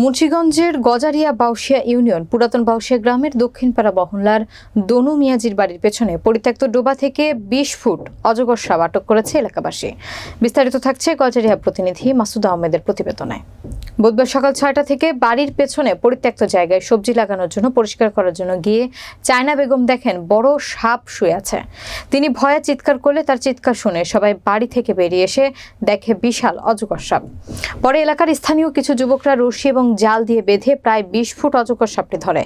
মুন্সিগঞ্জের গজারিয়া বাউসিয়া ইউনিয়ন পুরাতন বাউসিয়া গ্রামের দক্ষিণপাড়া বহনলার দনু মিয়াজির বাড়ির পেছনে পরিত্যক্ত ডোবা থেকে বিশ ফুট অজগর সাপ আটক করেছে এলাকাবাসী। বিস্তারিত থাকছে গজারিয়া প্রতিনিধি মাসুদ আহমেদের প্রতিবেদনে। বুধবার সকাল ছয়টা থেকে বাড়ির পেছনে পরিত্যক্ত জায়গায় সবজি লাগানোর জন্য, পরিষ্কার করার জন্য গিয়ে চায়না বেগম দেখেন বড় সাপ শুয়ে আছে। তিনি ভয়ে চিৎকার করলে তার চিৎকার শুনে সবাই বাড়ি থেকে বেরিয়ে এসে দেখে বিশাল অজগর সাপ। পরে এলাকার স্থানীয় কিছু যুবকরা রশি এবং জাল দিয়ে বেঁধে প্রায় বিশ ফুট অজগর সাপটি ধরে।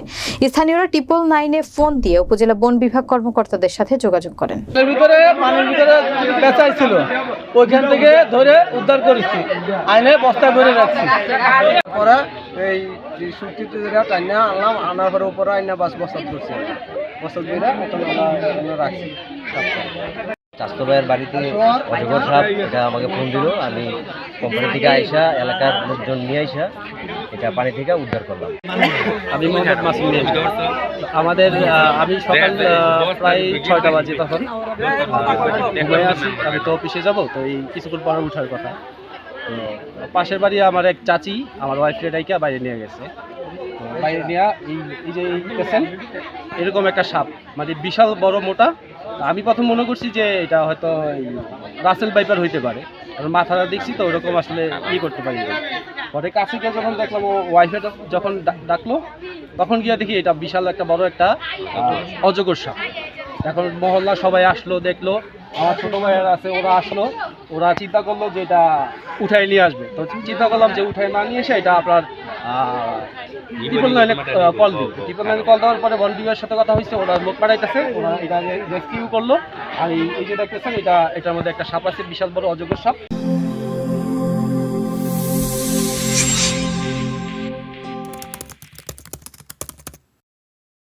স্থানীয়রা ট্রিপল নাইনে ফোন দিয়ে উপজেলা বন বিভাগ কর্মকর্তাদের সাথে যোগাযোগ করেন। পেঁচাই ছিল ওইখান থেকে ধরে উদ্ধার করেছি। আইনে বস্তা করে রাখছি। পরে এই সুতিতে যেটা টাইনা আনলাম, আনার পরে উপরে আইনা বাস বসাত করছি বসাত দিয়ে রাখছি। স্বাস্থ্য ভাইয়ের বাড়িতে অজগর সাপ, এটা আমাকে ফোন দিল। আমি কোম্পানি থেকে আইসা, এলাকার লোকজন নিয়ে আইসা, এটা পানি থেকে উদ্ধার করলাম। আমি মোহাম্মদ মাসুম আমাদের আমি সকাল প্রায় ছয়টা বাজে তখন। আছি। আমি তো অফিসে যাব, তো এই কিছুক্ষণ পরে উঠার কথা। তো পাশের বাড়ি আমার এক চাচি, আমার ওয়াইফের ডাইকা বাইরে নিয়ে গেছে। বাইরে নিয়ে এই যে এই এরকম একটা সাপ মানে বিশাল বড় মোটা আমি প্রথম মনে করছি যে এটা হয়তো রাসেল বাইপার হইতে পারে। কারণ মাথাটা দেখছি তো ওরকম আসলে ই করতে পারি। পরে কাছে গিয়ে যখন দেখলাম ও ওয়াইফে যখন ডাকলো, তখন গিয়ে দেখি এটা বিশাল একটা বড় একটা অজগর সাপ। এখন মহল্লা সবাই আসলো, দেখল, আমার ছোট ভাইয়ের আছে, ওরা আসলো, ওরা চিন্তা করল যে এটা উঠাই নিয়ে আসবে। তো চিন্তা করলাম যে উঠাই না নিয়ে এসে এটা আপনার ট্রিপল নাইনে কল দিল। কল দেওয়ার পরে বন বিভাগের সাথে কথা হয়েছে ওরা লোক পাঠাইতেছে ওরা এটা রেস্কিউ করল। আর এই এই যে দেখতেছেন এটা এটার মধ্যে একটা সাপ আছে বিশাল বড় অজগর সাপ।